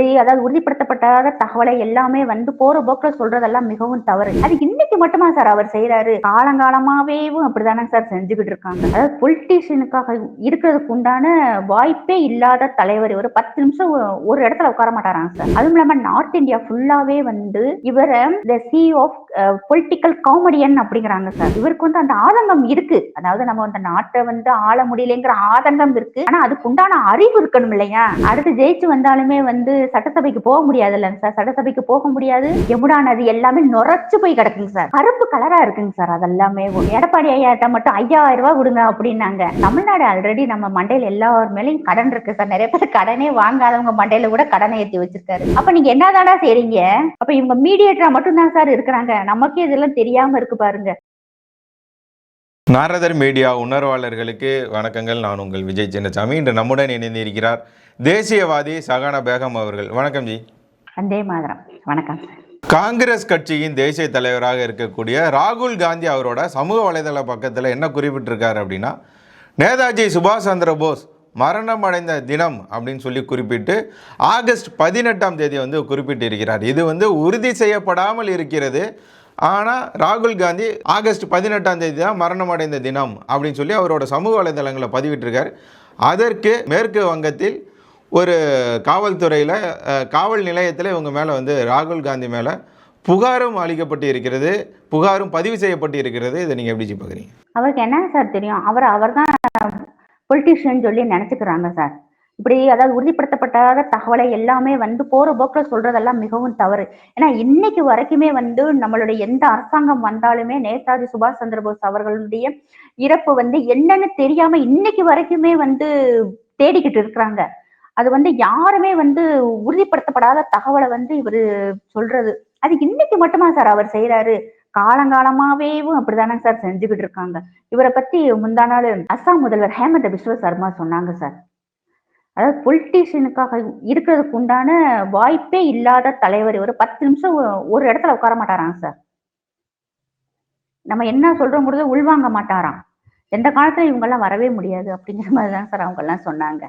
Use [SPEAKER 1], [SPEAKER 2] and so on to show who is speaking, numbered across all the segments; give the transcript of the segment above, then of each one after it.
[SPEAKER 1] இப்படி அதாவது உறுதிப்படுத்தப்பட்டாத தகவலை எல்லாமே வந்து போற போக்குல சொல்றதெல்லாம் மிகவும் தவறு. அது இன்னைக்கு மட்டுமா சார் அவர் செய்யறாரு காலங்காலமாவேவும் அப்படிதானே சார் செஞ்சுக்கிட்டு இருக்காங்க. அதாவது பொலிட்டீஷியனுக்காக இருக்கிறதுக்கு உண்டான வாய்ப்பே இல்லாத தலைவர் ஒரு பத்து நிமிஷம் ஒரு இடத்துல உட்கார மாட்டாராங்க சார். அதுவும் இல்லாம நார்த் இந்தியா ஃபுல்லாவே வந்து இவரை the C of political comedian அப்படிங்கிறாங்க சார் இவருக்கு வந்து அந்த ஆதங்கம் இருக்கு. அதாவது நம்ம அந்த நாட்டை வந்து ஆள முடியலைங்கிற ஆதங்கம் இருக்கு. ஆனா அதுக்கு உண்டான அறிவு இருக்கணும் இல்லையா? அடுத்து ஜெயிச்சு வந்தாலுமே வந்து சட்டசபைக்கு போக முடியாது இல்லைங்க சார் சட்டசபைக்கு போக முடியாது. யமுனா நதி எல்லாமே நுரைச்சு போய் கிடக்குங்க சார் கருப்பு கலரா இருக்குங்க சார் அதெல்லாமே. எடப்பாடி ஐயாட்ட மட்டும் ஐயாயிரம் ரூபாய் கொடுங்க அப்படின்னாங்க. தமிழ்நாடு ஆல்ரெடி நம்ம மண்டையில எல்லார் மேலேயும் கடன் இருக்கு சார் நிறைய பேர் கடனே வாங்காதவங்க மண்டையில கூட கடனை ஏற்றி வச்சிருக்காரு. அப்ப நீங்க என்னதானா செய்றீங்க? அப்ப இவங்க மீடியேட்டரா மட்டும் தான் சார் இருக்கிறாங்க. நமக்கே இதெல்லாம் தெரியாம இருக்கு பாருங்க.
[SPEAKER 2] நாரதர் மீடியா உணர்வாளர்களுக்கு வணக்கங்கள். நான் உங்கள் விஜய் சின்னசாமி. இன்று நம்முடன் இணைந்து இருக்கிறார் தேசியவாதி சகானா பேகம் அவர்கள். வணக்கம் ஜி.
[SPEAKER 1] வந்தே மாதிரம். வணக்கம்.
[SPEAKER 2] காங்கிரஸ் கட்சியின் தேசிய தலைவராக இருக்கக்கூடிய ராகுல் காந்தி அவரோட சமூக வலைதள பக்கத்தில் என்ன குறிப்பிட்டிருக்காரு அப்படின்னா நேதாஜி சுபாஷ் சந்திர போஸ் மரணம் அடைந்த தினம் அப்படின்னு சொல்லி குறிப்பிட்டு ஆகஸ்ட் பதினெட்டாம் தேதி வந்து குறிப்பிட்டிருக்கிறார். இது வந்து உறுதி செய்யப்படாமல் இருக்கிறது. ஆனால் ராகுல் காந்தி ஆகஸ்ட் பதினெட்டாம் தேதி தான் மரணம் அடைந்த தினம் அப்படின்னு சொல்லி அவரோட சமூக வலைதளங்களை பதிவிட்டிருக்கார். அதற்கு மேற்கு வங்கத்தில் ஒரு காவல்துறையில் காவல் நிலையத்தில் இவங்க மேலே வந்து ராகுல் காந்தி மேலே புகாரும் அளிக்கப்பட்டு இருக்கிறது. புகாரும் பதிவு செய்யப்பட்டு இருக்கிறது. இதை நீங்கள் எப்படி பார்க்குறீங்க?
[SPEAKER 1] அவருக்கு என்ன சார் தெரியும்? அவர் அவர் தான் பொலிட்டீஷியன் சொல்லி நினைச்சுக்கிறாங்க சார் இப்படி அதாவது உறுதிப்படுத்தப்பட்டாத தகவலை எல்லாமே வந்து போற போக்கில் சொல்றதெல்லாம் மிகவும் தவறு. ஏன்னா இன்னைக்கு வரைக்குமே வந்து நம்மளுடைய எந்த அரசாங்கம் வந்தாலுமே நேதாஜி சுபாஷ் சந்திரபோஸ் அவர்களுடைய இறப்பு வந்து என்னன்னு தெரியாம இன்னைக்கு வரைக்குமே வந்து தேடிக்கிட்டு இருக்கிறாங்க. அது வந்து யாருமே வந்து உறுதிப்படுத்தப்படாத தகவலை வந்து இவர் சொல்றது. அது இன்னைக்கு மட்டுமா சார் அவர் செய்யறாரு காலங்காலமாவேவும் அப்படிதானே சார் செஞ்சுக்கிட்டு இருக்காங்க இவரை பத்தி முந்தா நாள் அஸ்ஸாம் முதல்வர் ஹேமந்த பிஸ்வ சர்மா சொன்னாங்க சார். அதாவது பொலிட்டீஷியனுக்காக இருக்கிறதுக்கு உண்டான வாய்ப்பே இல்லாத தலைவர் இவர். பத்து நிமிஷம் ஒரு இடத்துல உட்கார மாட்டாராங்க சார். நம்ம என்ன சொல்றோம் கூட உள்வாங்க மாட்டாராம். எந்த காலத்துல இவங்கெல்லாம் வரவே முடியாது அப்படிங்கிற மாதிரி தான் சார் அவங்க எல்லாம் சொன்னாங்க.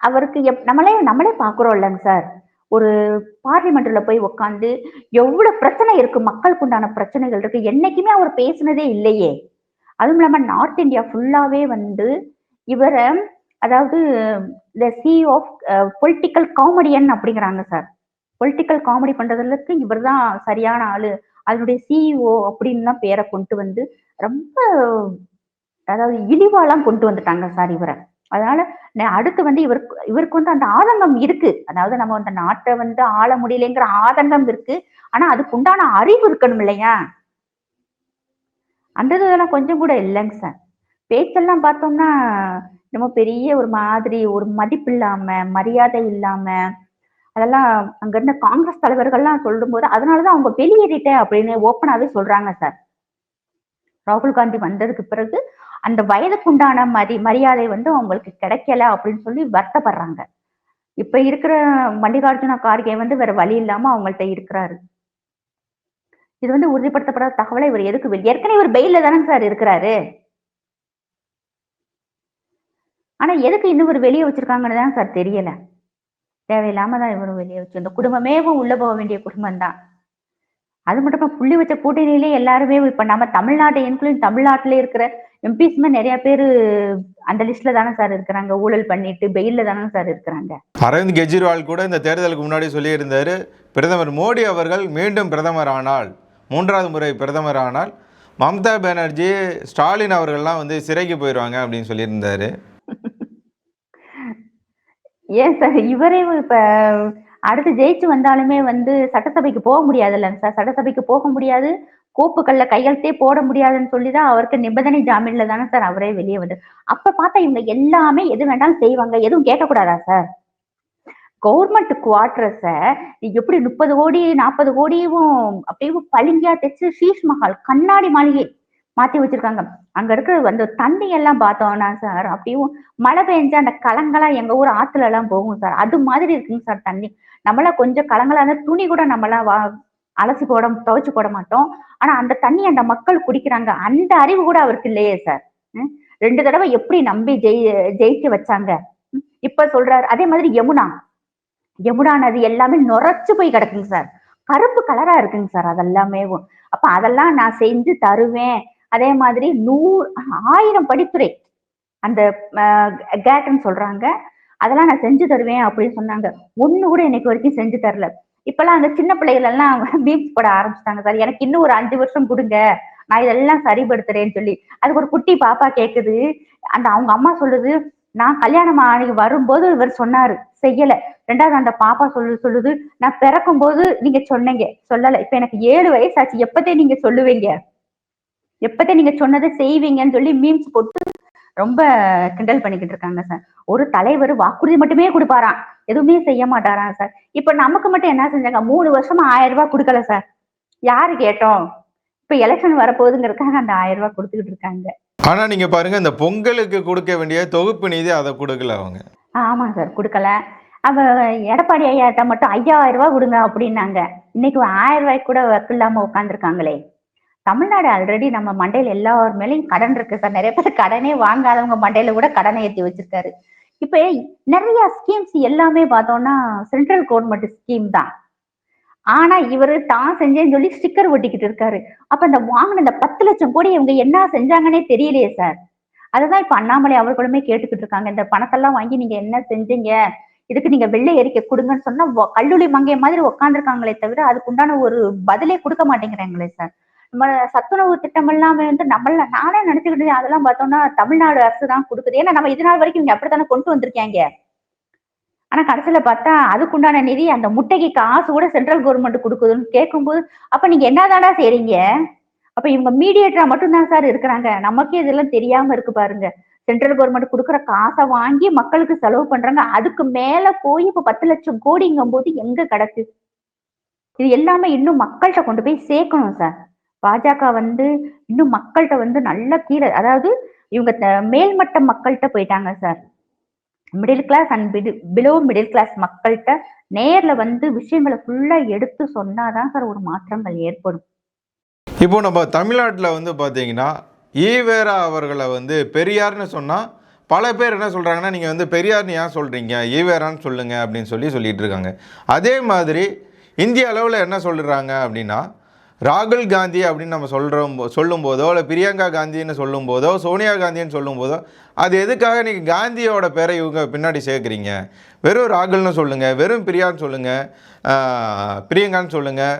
[SPEAKER 1] அவருக்கு எப் நம்மளே நம்மளே பாக்குறோம் இல்லைங்க சார். ஒரு பார்லிமெண்ட்ல போய் உட்காந்து எவ்வளவு பிரச்சனை இருக்கு மக்களுக்கு உண்டான பிரச்சனைகள் இருக்கு என்னைக்குமே அவர் பேசினதே இல்லையே. அதுவும் இல்லாம நார்த் இந்தியா ஃபுல்லாவே வந்து இவரை அதாவது the C of political comedian அப்படிங்கிறாங்க சார் பொலிட்டிக்கல் காமெடி பண்றதுக்கு இவர் தான் சரியான ஆளு. அதனுடைய சிஇஓ அப்படின்லாம் பேரை கொண்டு வந்து ரொம்ப அதாவது இழிவாலாம் கொண்டு வந்துட்டாங்க சார் இவரை. அதனால அடுத்து வந்து இவருக்கு இவருக்கு வந்து அந்த ஆதங்கம் இருக்கு. அதாவது நம்ம அந்த நாட்டை வந்து ஆள முடியலைங்கிற ஆதங்கம் இருக்கு. ஆனா அதுக்கு உண்டான அறிவு இருக்கணும் இல்லையா? அந்த இதெல்லாம் கொஞ்சம் கூட இல்லைங்க சார். பேச்செல்லாம் பார்த்தோம்னா நம்ம பெரிய ஒரு மாதிரி ஒரு மதிப்பு இல்லாம மரியாதை இல்லாம அதெல்லாம் அங்க இருந்த காங்கிரஸ் தலைவர்கள்லாம் சொல்லும்போது அதனாலதான் அவங்க வெளியேறிட்டேன் அப்படின்னு ஓப்பனாவே சொல்றாங்க சார். ராகுல் காந்தி வந்ததுக்கு பிறகு அந்த வயதுக்குண்டான மரி மரியாதை வந்து அவங்களுக்கு கிடைக்கல அப்படின்னு சொல்லி வருத்தப்படுறாங்க. இப்ப இருக்கிற மல்லிகார்ஜுன கார்கே வந்து வேற வழி இல்லாம அவங்கள்ட்ட இருக்கிறாரு. இது வந்து உறுதிப்படுத்தப்படாத தகவலை இவர் எதுக்கு ஏற்கனவே இவர் பெயில தானே சார் இருக்கிறாரு. ஆனா எதுக்கு இன்னும் இவர் வெளியே வச்சிருக்காங்கன்னு தான் சார் தெரியல. தேவையில்லாம தான் இவரும் வெளியே வச்சு இந்த குடும்பமே உள்ள போக வேண்டிய குடும்பம் தான். அது மட்டும் இல்லாம புள்ளி வச்ச கூட்டணியிலே எல்லாருமே இப்ப நம்ம தமிழ்நாட்டை இன்க்ளூடிங் தமிழ்நாட்டுல இருக்கிற எம்பிஸ்மே நிறைய பேர் அந்த லிஸ்ட்ல தானே சார் இருக்கிறாங்க. ஊழல் பண்ணிட்டு பெயில்ல தானே சார் இருக்கிறாங்க.
[SPEAKER 2] அரவிந்த் கெஜ்ரிவால் கூட இந்த தேர்தலுக்கு முன்னாடி சொல்லியிருந்தார் பிரதமர் மோடி அவர்கள் மீண்டும் பிரதமர் ஆனால் மூன்றாவது முறை பிரதமர் ஆனால் மம்தா பானர்ஜி ஸ்டாலின் அவர்கள்லாம் வந்து சிறைக்கு போயிடுவாங்க அப்படின்னு சொல்லியிருந்தாரு.
[SPEAKER 1] ஏன் சார் இவரே இப்ப அடுத்து ஜெயிச்சு வந்தாலுமே வந்து சட்டசபைக்கு போக முடியாது இல்லைங்க சார் சட்டசபைக்கு போக முடியாது. கோப்புகள்ல கையெழுத்தே போட முடியாதுன்னு சொல்லிதான் அவருக்கு நிபந்தனை ஜாமீன்ல தானே சார் அவரே வெளியே வந்து. அப்ப பார்த்தா இவங்க எல்லாமே எது வேண்டாலும் செய்வாங்க எதுவும் கேட்கக்கூடாதா சார்? கவர்மெண்ட் குவார்டர்ஸ எப்படி முப்பது கோடி நாற்பது கோடியும் அப்படியே பளிங்கியா தைச்சு ஷீஷ் மஹால் கண்ணாடி மாளிகை மாத்தி வச்சிருக்காங்க. அங்க இருக்கிற அந்த தண்ணி எல்லாம் பார்த்தோம்னா சார் அப்படியும் மழை பெஞ்சா அந்த கலங்களா எங்க ஊர் ஆத்துல எல்லாம் போகும் சார். அது மாதிரி இருக்குங்க சார் தண்ணி. நம்மளா கொஞ்சம் கலங்களா இருந்தா துணி கூட நம்மளாம் வா அலசி போட துவைச்சு போட மாட்டோம். ஆனா அந்த தண்ணி அந்த மக்கள் குடிக்கிறாங்க. அந்த அறிவு கூட அவருக்கு இல்லையே சார் ம்? ரெண்டு தடவை எப்படி நம்பி ஜெயி ஜெயிக்க வச்சாங்க? இப்ப சொல்றாரு அதே மாதிரி யமுனா. யமுனா நதி எல்லாமே நுரைச்சு போய் கிடக்குங்க சார் கருப்பு கலரா இருக்குங்க சார் அதெல்லாமே. அப்ப அதெல்லாம் நான் செஞ்சு தருவேன். அதே மாதிரி நூறு ஆயிரம் படித்துறை. அந்த கேட்டன் சொல்றாங்க. அதெல்லாம் நான் செஞ்சு தருவேன் அப்படின்னு சொன்னாங்க. ஒண்ணு கூட இன்னைக்கு வரைக்கும் செஞ்சு தரல. இப்பெல்லாம் அந்த சின்ன பிள்ளைகள் எல்லாம் பீப்ஸ் போட ஆரம்பிச்சிட்டாங்க. சார் எனக்கு இன்னும் ஒரு அஞ்சு வருஷம் கொடுங்க. நான் இதெல்லாம் சரிபடுத்துறேன்னு சொல்லி. அதுக்கு ஒரு குட்டி பாப்பா கேக்குது. அந்த அவங்க அம்மா சொல்லுது நான் கல்யாணம் ஆணைக்கு வரும்போது இவர் சொன்னாரு செய்யல. ரெண்டாவது அந்த பாப்பா சொல்லு சொல்லுது நான் பிறக்கும் போது நீங்க சொன்னீங்க சொல்லல. இப்ப எனக்கு ஏழு வயசு ஆச்சு எப்பதே நீங்க சொல்லுவீங்க? எப்பதே நீங்க சொன்னதை செய்வீங்கன்னு சொல்லி மீம்ஸ் போட்டு ரொம்ப கிண்டல் பண்ணிக்கிட்டு இருக்காங்க சார். ஒரு தலைவர் வாக்குறுதி மட்டுமே கொடுப்பாராம். எதுவுமே செய்ய மாட்டாராம் சார். இப்ப நமக்கு மட்டும் என்ன செஞ்சாங்க? மூணு வருஷமா ஆயிரம் ரூபாய் கொடுக்கல சார். யாரு கேட்டோம்? இப்ப எலெக்ஷன் வரப்போகுதுங்கிறதுக்காக அந்த ஆயிரம் ரூபாய் கொடுத்துக்கிட்டு இருக்காங்க.
[SPEAKER 2] ஆனா நீங்க பாருங்க இந்த பொங்கலுக்கு கொடுக்க வேண்டிய தொகுப்பு நிதி அதை கொடுக்கல அவங்க.
[SPEAKER 1] ஆமா சார் கொடுக்கல. அவ எடப்பாடி ஐயாட்ட மட்டும் ஐயாயிரம் ரூபாய் கொடுங்க அப்படின்னாங்க. இன்னைக்கு ஆயிரம் ரூபாய்க்கு கூட ஒர்க் இல்லாம உட்காந்துருக்காங்களே தமிழ்நாடு ஆல்ரெடி நம்ம மண்டையில எல்லார் மேலேயும் கடன் இருக்கு சார். நிறைய பேர் கடனே வாங்காதவங்க மண்டையில கூட கடனை ஏற்றி வச்சிருக்காரு. இப்ப நிறைய ஸ்கீம்ஸ் எல்லாமே பார்த்தோம்னா சென்ட்ரல் கவர்மெண்ட் ஸ்கீம் தான். ஆனா இவரு தான் செஞ்சேன்னு சொல்லி ஸ்டிக்கர் ஒட்டிக்கிட்டு இருக்காரு. அப்ப இந்த வாங்கின இந்த பத்து லட்சம் கோடி இவங்க என்ன செஞ்சாங்கன்னே தெரியலையே சார். அதுதான் இப்ப அண்ணாமலை அவர்களுமே கேட்டுக்கிட்டு இருக்காங்க. இந்த பணத்தெல்லாம் வாங்கி நீங்க என்ன செஞ்சீங்க? இதுக்கு நீங்க வெள்ளை எரிக்க கொடுங்கன்னு சொன்னா கல்லூரி மங்கை மாதிரி உட்காந்துருக்காங்களே தவிர அதுக்கு உண்டான ஒரு பதிலே கொடுக்க மாட்டேங்கிறாங்களே சார். நம்ம சத்துணவு திட்டம் எல்லாமே வந்து நம்மள நானே நினைச்சுக்கிட்டு அதெல்லாம் பார்த்தோம்னா தமிழ்நாடு அரசு தான் கொடுக்குது. ஏன்னா நம்ம இது நாள் வரைக்கும் இங்கே அப்படித்தானே கொண்டு வந்திருக்காங்க ஆனா கடைசியில பார்த்தா அதுக்குண்டான நிதி அந்த முட்டைக்கு காசு கூட சென்ட்ரல் கவர்மெண்ட் கொடுக்குதுன்னு கேட்கும்போது அப்ப நீங்க என்னதாடா செய்றீங்க? அப்ப இவங்க மீடியேட்டரா மட்டும்தான் சார் இருக்கிறாங்க. நமக்கே இதெல்லாம் தெரியாம இருக்கு பாருங்க. சென்ட்ரல் கவர்மெண்ட் கொடுக்குற காசை வாங்கி மக்களுக்கு செலவு பண்றாங்க. அதுக்கு மேல போய் இப்ப பத்து லட்சம் கோடிங்கும் போது எங்க கிடக்கு? இது எல்லாமே இன்னும் மக்கள்கிட்ட கொண்டு போய் சேர்க்கணும் சார் பாஜக வந்து இன்னும் மக்கள்கிட்ட வந்து நல்ல கீழே அதாவது இவங்க த- மேல்மட்ட மக்கள்கிட்ட போயிட்டாங்க sir. Middle class and below middle class மக்கள்கிட்ட நேர்ல வந்து விஷயங்களை ஃபுல்லா எடுத்து சொன்னாதான் சார் ஒரு மாற்றங்கள் ஏற்படும்.
[SPEAKER 2] இப்போ நம்ம தமிழ்நாட்டில் வந்து பார்த்தீங்கன்னா ஈவேரா அவர்களை வந்து பெரியார்னு சொன்னால் பல பேர் என்ன சொல்கிறாங்கன்னா நீங்கள் வந்து பெரியார்னு ஏன் சொல்கிறீங்க ஈவேரான்னு சொல்லுங்கள் அப்படின்னு சொல்லி சொல்லிகிட்டு இருக்காங்க. அதே மாதிரி இந்திய அளவில் என்ன சொல்கிறாங்க அப்படின்னா ராகுல் காந்தி அப்படின்னு நம்ம சொல்கிறோம் சொல்லும்போதோ இல்லை பிரியங்கா காந்தின்னு சொல்லும்போதோ சோனியா காந்தின்னு சொல்லும்போதோ அது எதுக்காக நீங்கள் காந்தியோட பேரை இவங்க பின்னாடி சேர்க்குறீங்க? வெறும் ராகுல்னு சொல்லுங்கள் வெறும் பிரியான்னு சொல்லுங்கள் பிரியங்கான்னு சொல்லுங்கள்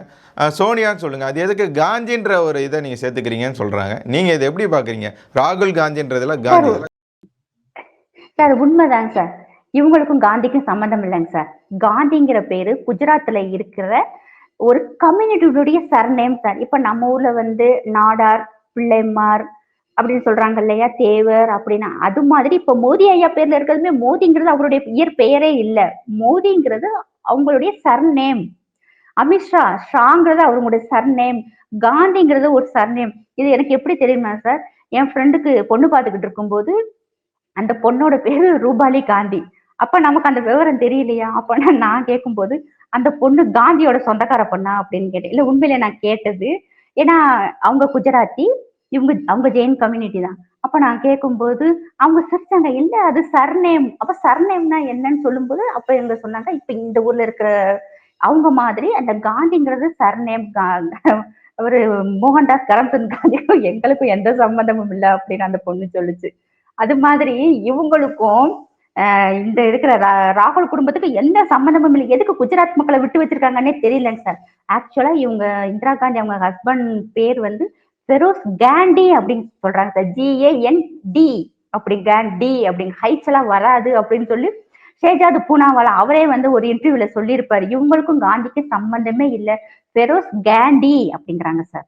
[SPEAKER 2] சோனியான்னு சொல்லுங்கள் அது எதுக்கு காந்தின்ற ஒரு இதை நீங்கள் சேர்த்துக்கிறீங்கன்னு சொல்கிறாங்க நீங்கள் இதை எப்படி பார்க்குறீங்க? ராகுல் காந்தின்றதுல காந்தி.
[SPEAKER 1] சார் உண்மைதாங்க சார். இவங்களுக்கும் காந்திக்கும் சம்மந்தம் இல்லைங்க சார். காந்திங்கிற பேரு குஜராத்தில் இருக்கிற ஒரு கம்யூனிட்டியுடைய சர்நேம் சார் இப்ப நம்ம ஊர்ல வந்து நாடார் பிள்ளைமார் அப்படின்னு சொல்றாங்க இல்லையா? தேவர் அப்படின்னா அது மாதிரி இப்ப மோதி ஐயா பேர்ல இருக்கிறதுமே மோதிங்கிறது அவருடைய இயற்பெயரே இல்ல. மோதிங்கிறது அவங்களுடைய சர்நேம் அமித்ஷா ஷாங்கிறது அவங்களுடைய சர்நேம் காந்திங்கிறது ஒரு சர்நேம் இது எனக்கு எப்படி தெரியுமா சார் என் ஃப்ரெண்டுக்கு பொண்ணு பார்த்துக்கிட்டு இருக்கும்போது அந்த பொண்ணோட பேரு ரூபாலி காந்தி. அப்ப நமக்கு அந்த விவரம் தெரியலையா? அப்ப நான் நான் கேட்கும்போது அந்த பொண்ணு காந்தியோட சொந்தக்கார பொண்ணா அப்படின்னு கேட்டேன். இல்ல உண்மையில நான் கேட்டது. ஏன்னா அவங்க குஜராத்தி இவங்க அவங்க ஜெயின் கம்யூனிட்டி தான். அப்ப நான் கேட்கும்போது அவங்க சிரிச்சாங்க இல்ல அது சர்நேம் அப்ப சர்நேம்னா என்னன்னு சொல்லும்போது அப்ப இவங்க சொன்னாங்க இப்ப இந்த ஊர்ல இருக்கிற அவங்க மாதிரி அந்த காந்திங்கிறது சர்நேம் அவரு மோகன்தாஸ் கரம்சந்த் காந்திக்கும் எங்களுக்கும் எந்த சம்பந்தமும் இல்லை அப்படின்னு அந்த பொண்ணு சொல்லுச்சு. அது மாதிரி இவங்களுக்கும் இந்த இருக்கிற ரா- ராகுல் குடும்பத்துக்கு எந்த சம்மந்தமும் இல்லை. எதுக்கு குஜராத் மக்களை விட்டு வச்சிருக்காங்கன்னே தெரியலங்க சார். ஆக்சுவலா இவங்க இந்திரா காந்தி அவங்க ஹஸ்பண்ட் பேர் வந்து ஃபெரோஸ் கேண்டி அப்படின்னு சொல்றாங்க sir. G A N D அப்படி கேண்டி அப்படின்னு ஹைட்ஸ் எல்லாம் வராது அப்படின்னு சொல்லி ஷேஜாது பூனாவாலா அவரே வந்து ஒரு இன்டர்வியூல சொல்லியிருப்பாரு. இவங்களுக்கும் காந்திக்கு சம்பந்தமே இல்லை. ஃபெரோஸ் கேண்டி அப்படிங்கிறாங்க சார்.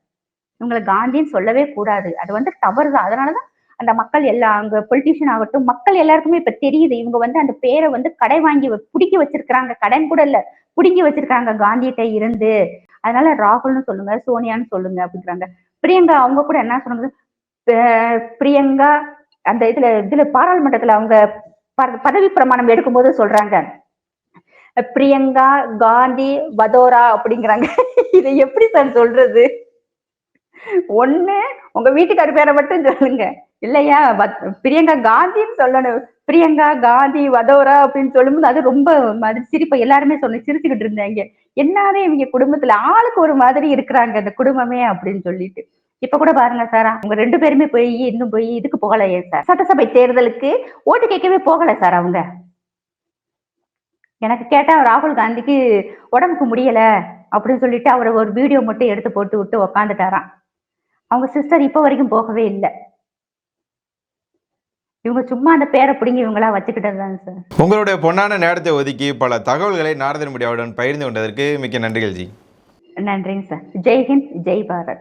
[SPEAKER 1] இவங்களை காந்தின்னு சொல்லவே கூடாது. அது வந்து தவறு தான் அதனாலதான் அந்த மக்கள் எல்லா அங்க பொலிட்டீஷியன் ஆகட்டும் மக்கள் எல்லாருக்குமே இப்ப தெரியுது இவங்க வந்து அந்த பேரை வந்து கடை வாங்கி வ- வச்சிருக்கிறாங்க. கடன் கூட இல்ல. புடுங்கி வச்சிருக்காங்க காந்திகிட்ட இருந்து. அதனால ராகுல்னு சொல்லுங்க சோனியான்னு சொல்லுங்க அப்படிங்கிறாங்க பிரியங்கா அவங்க கூட என்ன சொன்னாங்க? பிரியங்கா அந்த இதுல இதுல பாராளுமன்றத்துல அவங்க பதவி பிரமாணம் எடுக்கும்போது சொல்றாங்க. பிரியங்கா காந்தி வதோரா அப்படிங்கிறாங்க. இதை எப்படி சார் சொல்றது? ஒண்ணு உங்க வீட்டுக்கார பேரை மட்டும் சொல்லுங்க. இல்லையா? வத்- பிரியங்கா காந்தின்னு சொல்லணும். பிரியங்கா காந்தி வதோரா அப்படின்னு சொல்லும்போது அது ரொம்ப மாதிரி சிரிப்பை எல்லாருமே சொல்லி சிரிச்சுக்கிட்டு இருந்தாங்க. என்னதே இவங்க குடும்பத்துல ஆளுக்கு ஒரு மாதிரி இருக்கிறாங்க அந்த குடும்பமே அப்படின்னு சொல்லிட்டு. இப்ப கூட பாருங்க சார் அவங்க ரெண்டு பேருமே போய் இன்னும் போய் இதுக்கு போகலையே சார். சட்டசபை தேர்தலுக்கு ஓட்டு கேட்கவே போகல சார் அவங்க. எனக்கு கேட்டா ராகுல் காந்திக்கு உடம்புக்கு முடியல அப்படின்னு சொல்லிட்டு அவர் ஒரு வீடியோ மட்டும் எடுத்து போட்டு விட்டு உக்காந்துட்டாராம். அவங்க சிஸ்டர் இப்ப வரைக்கும் போகவே இல்லை. இவங்க சும்மா அந்த பேரை பிடிங்கி இவங்களா வச்சுக்கிட்டது தாங்க சார்.
[SPEAKER 2] உங்களுடைய பொன்னான நேரத்தை ஒதுக்கி பல தகவல்களை நாரதன் மீடியாவுடன் பகிர்ந்து கொண்டதற்கு மிக்க நன்றிகள் ஜி.
[SPEAKER 1] நன்றிங்க சார். ஜெய் ஹிந்த் ஜெய் பாரத்.